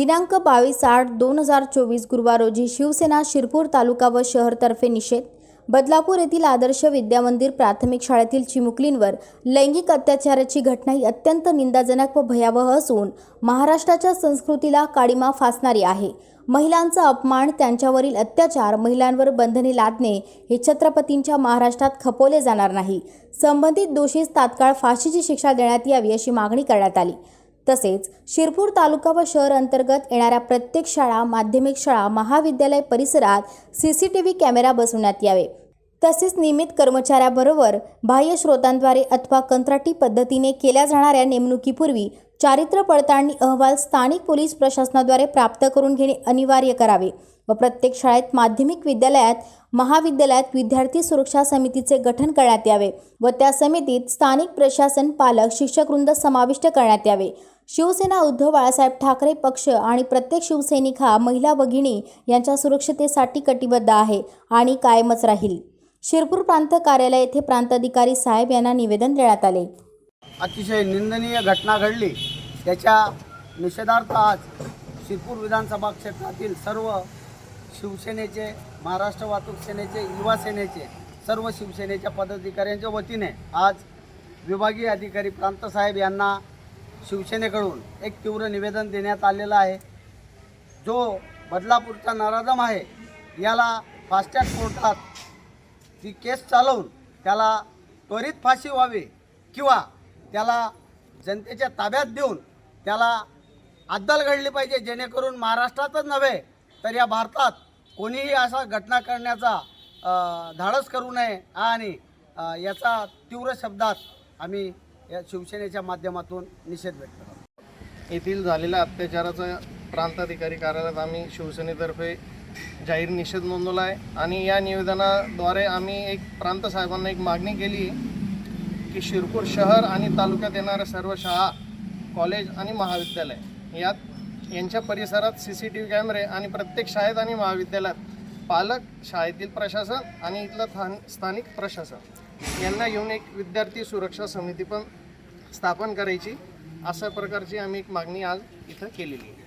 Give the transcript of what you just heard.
दिनांक बावीस आठ दोन हजार चोवीस गुरुवार रोजी शिवसेना शिरपूर तालुका व शहरतर्फे निषेध. बदलापूर येथील आदर्श विद्यामंदिर प्राथमिक शाळेतील चिमुकलींवर लैंगिक अत्याचाराची घटना ही अत्यंत निंदाजनक व भयावह असून महाराष्ट्राच्या संस्कृतीला काळीमा फासणारी आहे. महिलांचा अपमान त्यांच्यावरील अत्याचार महिलांवर बंधने लादणे हे छत्रपतींच्या महाराष्ट्रात खपवले जाणार नाही. संबंधित दोषीस तात्काळ फाशीची शिक्षा देण्यात यावी अशी मागणी करण्यात आली. तसेच शिरपूर तालुका व शहर अंतर्गत येणाऱ्या प्रत्येक शाळा माध्यमिक शाळा महाविद्यालय परिसरात C C T V camera बसवण्यात यावे. तसेच नियमित कर्मचाऱ्याबरोबर बाह्य स्रोतांद्वारे अथवा कंत्राटी पद्धतीने केल्या जाणाऱ्या नेमणुकीपूर्वी चारित्र्य पडताळणी अहवाल स्थानिक पोलीस प्रशासनाद्वारे प्राप्त करून घेणे अनिवार्य करावे व प्रत्येक शाळेत माध्यमिक विद्यालयात महाविद्यालयात विद्यार्थी सुरक्षा समितीचे गठन करण्यात यावे व त्या समितीत स्थानिक प्रशासन पालक शिक्षकवृंद समाविष्ट करण्यात यावे. शिवसेना उद्धव बाळासाहेब ठाकरे पक्ष आणि प्रत्येक शिवसैनिक हा महिला भगिनी यांच्या सुरक्षतेसाठी कटिबद्ध आहे आणि कायमच राहील. शिरपूर प्रांत कार्यालय येथे प्रांताधिकारी साहेब यांना निवेदन देण्यात आले. अतिशय निंदनीय घटना घडली. त्याच्या निषेधार्थ आज शिरपूर विधानसभा क्षेत्रातील सर्व शिवसेनेचे महाराष्ट्र वाहतूक सेनेचे युवा सेनेचे सर्व शिवसेनेच्या पदाधिकाऱ्यांच्या वतीने आज विभागीय अधिकारी प्रांतसाहेब यांना शिवसेनेकडून एक तीव्र निवेदन देण्यात आलेलं आहे. जो बदलापूरचा नराधम आहे याला फास्टॅग कोर्टात ती केस चालवून त्याला त्वरित फाशी व्हावी किंवा त्याला जनतेच्या ताब्यात देऊन त्याला अद्दल घडली पाहिजे जेणेकरून महाराष्ट्रातच नव्हे तर या भारतात कोणीही असा घटना करण्याचा धाडस करू नये आणि याचा तीव्र शब्दात आम्ही या शिवसेनेच्या माध्यमातून निषेध व्यक्त करतो. येथील झालेल्या अत्याचाराचा प्रांताधिकारी कार्यालयात आम्ही शिवसेनेतर्फे जाहीर निषेध नोंदवला आहे. आणि या निवेदनाद्वारे आम्ही एक प्रांत साहेबांना एक मागणी केली की शिरपूर शहर आणि तालुक्यात येणाऱ्या सर्व शाळा कॉलेज आणि महाविद्यालय यात यांच्या परिसरात सी सी टी व्ही कॅमेरे आणि प्रत्येक शाळेत आणि महाविद्यालयात पालक शाळेतील प्रशासन आणि इथलं स्थान स्थानिक प्रशासन यांना घेऊन एक विद्यार्थी सुरक्षा समिती पण स्थापन करायची अशा प्रकारची आम्ही एक मागणी आज इथं केलेली आहे.